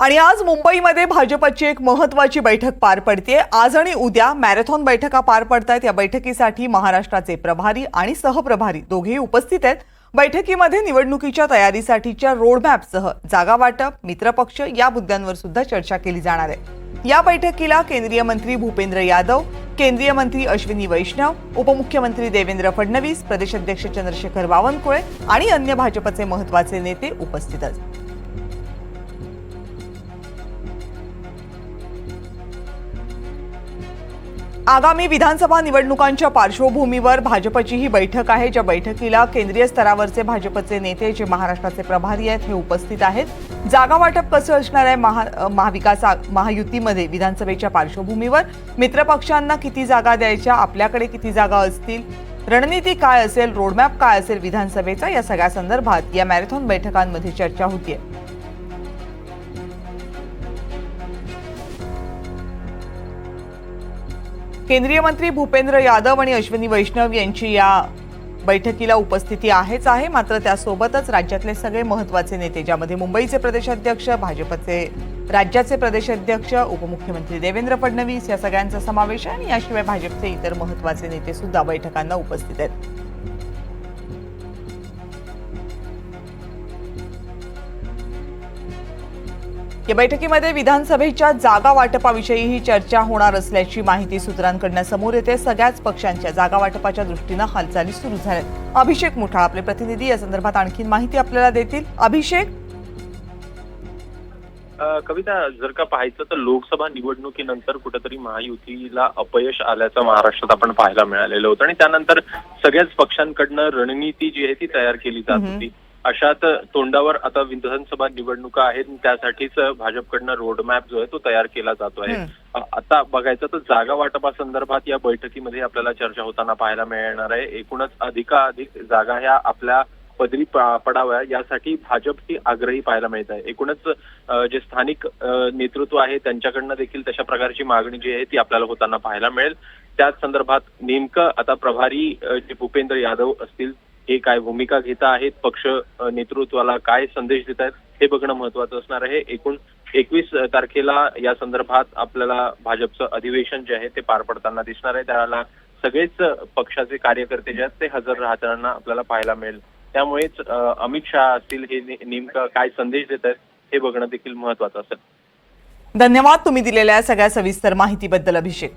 आणि आज मुंबईमध्ये भाजपची एक महत्वाची बैठक पार पडते आज आणि उद्या मॅरेथॉन बैठका पार पडतायत. या बैठकीसाठी महाराष्ट्राचे प्रभारी आणि सहप्रभारी दोघेही उपस्थित आहेत. बैठकीमध्ये निवडणुकीच्या तयारीसाठीच्या रोडमॅपसह जागा वाटप मित्रपक्ष या मुद्द्यांवर सुद्धा चर्चा केली जाणार आहे. या बैठकीला केंद्रीय मंत्री भूपेंद्र यादव केंद्रीय मंत्री अश्विनी वैष्णव उपमुख्यमंत्री देवेंद्र फडणवीस प्रदेशाध्यक्ष चंद्रशेखर बावनकुळे आणि अन्य भाजपचे महत्त्वाचे नेते उपस्थित आहेत आगामी विधानसभा निवडणुकांच्या पार्श्वभूमीवर भाजपची ही बैठक आहे. ज्या बैठकीला केंद्रीय स्तरावरचे भाजपचे नेते जे महाराष्ट्राचे प्रभारी आहेत हे उपस्थित आहेत. जागा वाटप कसं असणार आहे? महा महाविकास महायुतीमध्ये विधानसभेच्या पार्श्वभूमीवर मित्रपक्षांना किती जागा द्यायच्या? आपल्याकडे किती जागा असतील? रणनीती काय असेल? रोडमॅप काय असेल विधानसभेचा? या सगळ्या संदर्भात या मॅरेथॉन बैठकांमध्ये चर्चा होतीये. केंद्रीय मंत्री भूपेंद्र यादव आणि अश्विनी वैष्णव यांची या बैठकीला उपस्थिती आहेच आहे. मात्र त्यासोबतच राज्यातले सगळे महत्त्वाचे नेते ज्यामध्ये मुंबईचे प्रदेशाध्यक्ष भाजपचे राज्याचे प्रदेशाध्यक्ष उपमुख्यमंत्री देवेंद्र फडणवीस या सगळ्यांचा समावेश आहे आणि याशिवाय भाजपचे इतर महत्त्वाचे नेते सुद्धा बैठकांना उपस्थित आहेत. या बैठकीमध्ये विधानसभेच्या जागा वाटपाविषयीही चर्चा होणार असल्याची माहिती सूत्रांकडनं समोर येते. सगळ्याच पक्षांच्या जागा वाटपाच्या दृष्टीनं हालचाली सुरू झाल्यात. अभिषेक मुठाळ आपले प्रतिनिधी या संदर्भात आणखी माहिती आपल्याला देतील. अभिषेक? कविता जर का पाहायचं तर लोकसभा निवडणुकीनंतर कुठेतरी महायुतीला अपयश आल्याचं महाराष्ट्रात आपण पाहायला मिळालेलं होतं. आणि त्यानंतर सगळ्याच पक्षांकडनं रणनीती जी आहे ती तयार केली जात. होती. अशात तोंडावर आता विधानसभा निवडणुका आहेत त्यासाठीच भाजपकडनं रोडमॅप जो आहे तो तयार केला जातो आहे. आता बघायचं तर जागा वाटपासंदर्भात या बैठकीमध्ये आपल्याला चर्चा होताना पाहायला मिळणार आहे. एकूणच अधिकाधिक जागा ह्या आपल्या पदरी पडाव्या यासाठी भाजप ही आग्रही पाहायला मिळत आहे. एकूणच जे स्थानिक नेतृत्व आहे त्यांच्याकडनं देखील तशा प्रकारची मागणी जी आहे ती आपल्याला होताना पाहायला मिळेल. त्याच संदर्भात नेमकं आता प्रभारी जे भूपेंद्र यादव असतील हे काय भूमिका घेत आहेत पक्ष नेतृत्वाला काय संदेश देत आहेत हे बघणं महत्वाचं असणार आहे. एकूण एकवीस तारखेला या संदर्भात आपल्याला भाजपचं अधिवेशन जे आहे ते पार पडताना दिसणार आहे. त्याला सगळेच पक्षाचे कार्यकर्ते जे आहेत ते हजर राहताना आपल्याला पाहायला मिळेल. त्यामुळेच अमित शहा असतील हे नेमका नेमकं काय संदेश देत आहेत हे बघणं देखील महत्वाचं असेल. धन्यवाद तुम्ही दिलेल्या सगळ्या सविस्तर माहितीबद्दल अभिषेक.